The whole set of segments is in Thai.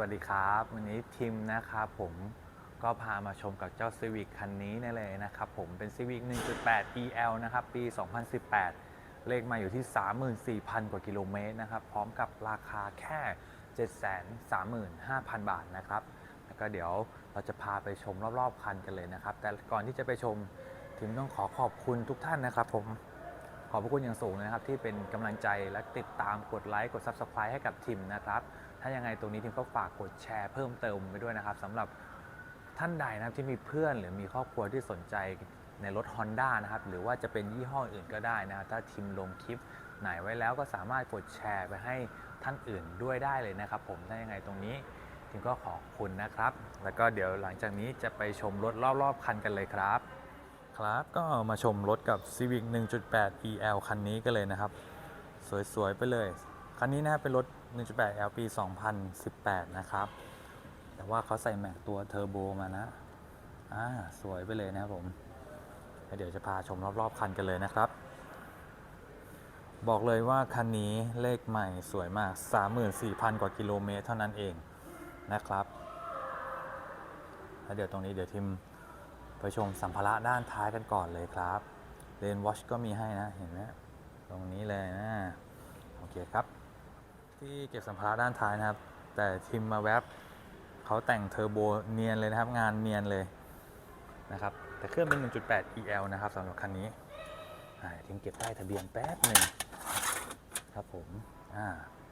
วัสดีครับ วันนี้ทีมนะครับผมก็พามาชมกับเจ้า Civic คันนี้นี่เลยนะครับผมเป็น Civic 1.8 EL นะครับ ปี 2018 เลขมาอยู่ที่ 34,000 กว่ากิโลเมตรนะครับ พร้อมกับราคาแค่ 735,000 บาทนะครับ แล้วก็เดี๋ยวเราจะพาไปชมรอบๆ คันกันเลยนะครับ แต่ก่อนที่จะไปชมทีมต้องขอขอบคุณทุกท่านนะครับผมขอบพระคุณอย่างสูงนะครับที่เป็นกำลังใจและติดตามกดไลค์กด Subscribe ให้กับทีมนะครับ ถ้ายังไงตรงนี้ทีมก็ฝากกดแชร์เพิ่มเติมไปด้วยนะครับสำหรับท่านใดนะครับที่มีเพื่อนหรือมีครอบครัวที่สนใจในรถ Honda นะครับหรือว่าจะเป็นยี่ห้ออื่นก็ได้นะครับถ้าทีมลงคลิปไหนไว้แล้วก็สามารถกดแชร์ไปให้ท่านอื่นด้วยได้เลยนะครับ ผมถ้ายังไงตรงนี้ทีมก็ขอบคุณนะครับ แล้วก็เดี๋ยวหลังจากนี้จะไปชมรถรอบๆคันกันเลยครับ ครับก็มาชมรถกับ Civic 1.8 EL คันนี้กันเลยนะครับ สวยๆ ไปเลย คันนี้นะครับเป็นรถ 1.8 L ปี2018 นะครับ แต่ว่าเขาใส่แม็กตัวเทอร์โบมานะ อ่า สวยไปเลยนะครับผม เดี๋ยวจะพาชมรอบๆ คันกันเลยนะครับ บอกเลยว่าคันนี้เลขใหม่สวยมาก 34,000 กว่ากิโลเมตรเท่านั้นเองนะครับ แล้วเดี๋ยวตรงนี้เดี๋ยวทิมไปชมสัมภาระด้านท้ายกันก่อนเลยครับเลนวอชก็มีให้นะ เห็นไหมตรงนี้เลยนะ โอเคครับ ที่เก็บสัมภาระด้านท้ายนะครับ แต่ทิมมาแวบเขาแต่งเทอร์โบเนียนเลยนะครับงานเนียนเลยนะครับแต่เครื่องเป็น 1.8 EL นะครับสำหรับคันนี้ทิมเก็บใต้ทะเบียนแป๊บหนึ่งครับผม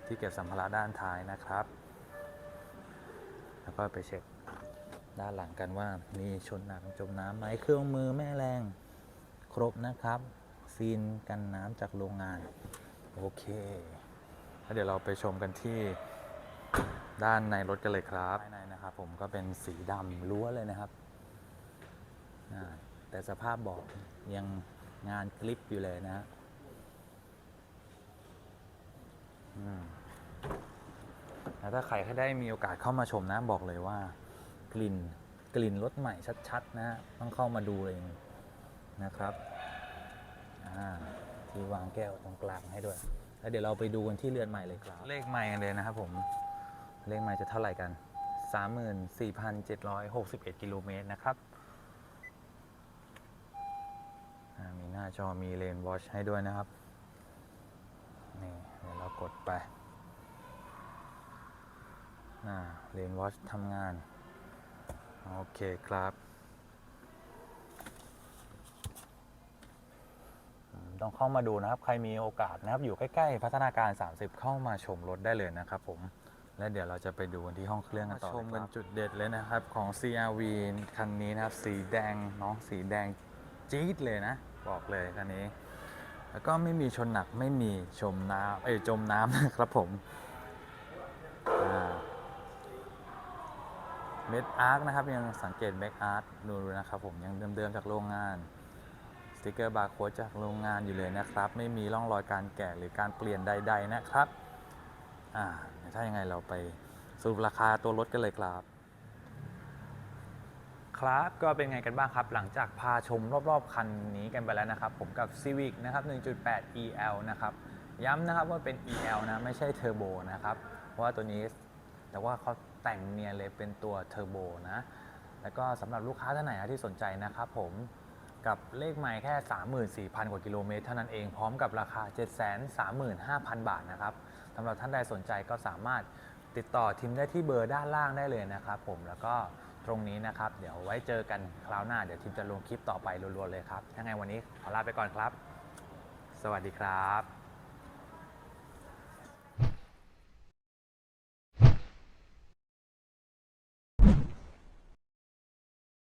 ที่เก็บสัมภาระด้านท้ายนะครับ แล้วก็ไปเช็คด้านหลังกันว่ามีชนหนักจมน้ำไหมเครื่องมือแม่แรงครบนะครับ ซีนกันน้ำจากโรงงาน โอเค แล้วเดี๋ยวเราไปชมกันที่ด้านในรถกันเลยครับภายในนะครับ ผมก็เป็นสีดำล้วนเลยนะครับ แต่สภาพบอกยังงานกลิปอยู่เลยนะฮะแล้วถ้าใครได้มีโอกาสเข้ามาชมนะบอกเลยว่า กลิ่นกลิ่นรถใหม่ชัดๆ นะฮะต้องเข้ามาดูเองนะครับที่วางแก้วตรงกลางให้ด้วย แล้วเดี๋ยวเราไปดูกันที่เรือนใหม่เลยครับ เลขใหม่กันเลยนะครับผม เลขใหม่จะเท่าไหร่กัน 34,761 กิโลเมตรนะครับอ่ามีหน้าจอมีเลนวอชให้ด้วยนะครับ นี่เดี๋ยวเรากดไปเลนวอชทำงาน โอเคครับอืม ต้องเข้ามาดูนะครับ ใครมีโอกาสนะครับ อยู่ใกล้ๆ พัฒนาการ 30 เข้ามาชมรถได้เลยนะครับผม และเดี๋ยวเราจะไปดูกันที่ห้องเครื่องกันต่อชมกันจุดเด็ดเลยนะครับของ CRV คันนี้นะครับ สีแดงเน้องสีแดงจี๊ดเลยนะ บอกเลยคันนี้ แล้วก็ไม่มีชนหนักไม่มีชมน้ำเอ้ยจมน้ำนะครับผมอ่าเม็ดอาร์คนะครับยังสังเกตเม็ดอาร์คดูนะครับผมยังเดิมๆจากโรงงานส ติกเกอร์บาร์โค้ดจากโรงงานอยู่เลยนะครับ ไม่มีร่องรอยการแกะหรือการเปลี่ยนใด ๆ นะครับอ่าถ้ายังไงเราไปสรุปราคาตัวรถกันเลยครับ ครับก็เป็นไงกันบ้างครับ หลังจากพาชมรอบ ๆ คันนี้กันไปแล้วนะครับ ผมกับ Civic นะครับ 1.8 EL นะครับ ย้ำนะครับว่าเป็น EL นะ ไม่ใช่เทอร์โบนะครับ เพราะว่าตัวนี้แต่ว่าเขาแต่งเนียนเลยเป็นตัวเทอร์โบนะ แล้วก็สำหรับลูกค้าท่านไหนที่สนใจนะครับผม กับเลขไมล์แค่ 34,000 กว่ากิโลเมตรเท่านั้นเองพร้อมกับราคา 735,000 บาทนะครับสำหรับท่านใดสนใจก็สามารถติดต่อทีมได้ที่เบอร์ด้านล่างได้เลยนะครับผมแล้วก็ตรงนี้นะครับ เดี๋ยวไว้เจอกันคราวหน้า เดี๋ยวทีมจะลงคลิปต่อไปรัวๆเลยครับยังไงวันนี้ขอลาไปก่อนครับ สวัสดีครับ